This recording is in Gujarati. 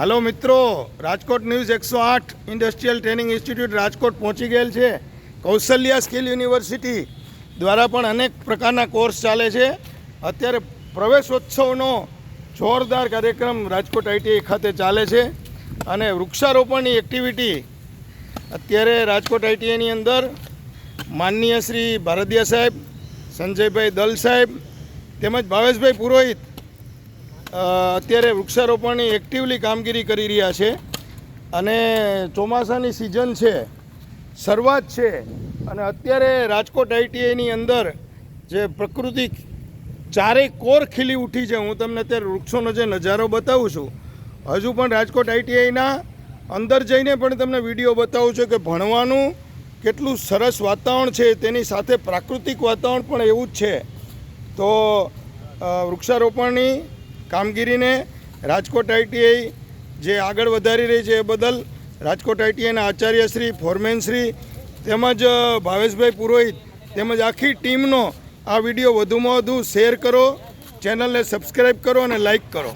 હાલો મિત્રો, રાજકોટ ન્યૂઝ એકસો આઠ ઇન્ડસ્ટ્રીયલ ટ્રેનિંગ ઇન્સ્ટિટ્યૂટ રાજકોટ પહોંચી ગયેલ છે. કૌશલ્યા સ્કિલ યુનિવર્સિટી દ્વારા પણ અનેક પ્રકારના કોર્સ ચાલે છે. અત્યારે પ્રવેશોત્સવનો જોરદાર કાર્યક્રમ રાજકોટ આઈટીઆઈ ખાતે ચાલે છે અને વૃક્ષારોપણની એક્ટિવિટી અત્યારે રાજકોટ આઈટીઆઈની અંદર માનનીય શ્રી ભારદિયા સાહેબ, સંજયભાઈ દલ સાહેબ તેમજ ભાવેશભાઈ પુરોહિત અત્યારે વૃક્ષારોપણની એક્ટિવલી કામગીરી કરી રહ્યા છે અને ચોમાસાની સિઝન છે, શરૂઆત છે અને અત્યારે રાજકોટ આઈટીઆઈની અંદર જે પ્રકૃતિ ચારેય કોર ખીલી ઉઠી છે, હું તમને અત્યારે વૃક્ષોનો જે નજારો બતાવું છું. હજુ પણ રાજકોટ આઈટીઆઈના અંદર જઈને પણ તમને વીડિયો બતાવું છું કે ભણવાનું કેટલું સરસ વાતાવરણ છે, તેની સાથે પ્રાકૃતિક વાતાવરણ પણ એવું જ છે. તો વૃક્ષારોપણની કામગીરીને રાજકોટ આઈટીઆઈ જે આગળ વધારી રહી છે એ બદલ રાજકોટ આઈટીઆઈના આચાર્યશ્રી, ફોરમેનશ્રી તેમજ ભાવેશભાઈ પુરોહિત તેમજ આખી ટીમનો આ વીડિયો વધુમાં વધુ શેર કરો, ચેનલને સબસ્ક્રાઈબ કરો અને લાઈક કરો.